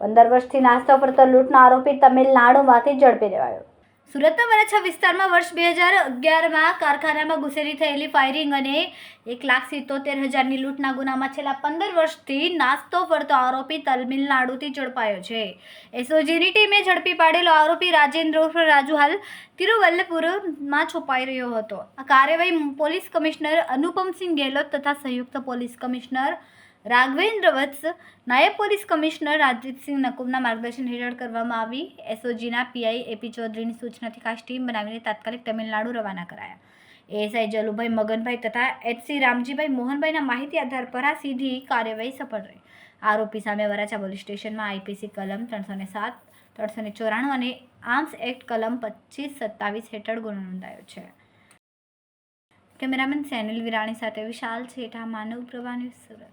પંદર વર્ષથી નાસ્તો પડતો લૂંટનો આરોપી તમિલનાડુમાંથી ઝડપી લેવાયો. સુરતના વરાછા વિસ્તારમાં વર્ષ બે હજાર અગિયારમાં કારખાનામાં ઘૂસેલી થયેલી ફાયરિંગ અને એક લાખ સિત્તોતેર હજારની લૂંટના ગુનામાં છેલ્લા પંદર વર્ષથી નાસ્તો ફરતો આરોપી તમિલનાડુથી ઝડપાયો છે. એસઓજીની ટીમે ઝડપી પાડેલો આરોપી રાજેન્દ્ર ઉર્ફ રાજુ હાલ તિરુવલ્લપુરમાં છુપાઈ રહ્યો હતો. આ કાર્યવાહી પોલીસ કમિશનર અનુપમસિંહ ગેહલોત તથા સંયુક્ત પોલીસ કમિશનર રાઘવેન્દ્ર વત્સ નાયબ પોલીસ કમિશનર રાજદીપસિંહ નકુમના માર્ગદર્શન હેઠળ કરવામાં આવી. એસઓજીના પીઆઈ એપી ચૌધરીની સૂચનાથી ખાસ ટીમ બનાવીને તાત્કાલિક તમિલનાડુ રવાના કરાયા. એએસઆઈ જલુભાઈ મગનભાઈ તથા એચસી રામજીભાઈ મોહનભાઈના માહિતી આધાર પર આ સીધી કાર્યવાહી સફળ રહી. આરોપી સામે વરાછા પોલીસ સ્ટેશનમાં આઈપીસી કલમ ત્રણસો ને સાત, ત્રણસો ને ચોરાણું અને આર્મ્સ એક્ટ કલમ પચીસ સત્તાવીસ હેઠળ ગુનો નોંધાયો છે. કેમેરામેન સેનિલ વિરાણી સાથે વિશાલ છેઠા, માનવ પ્રભા સુરત.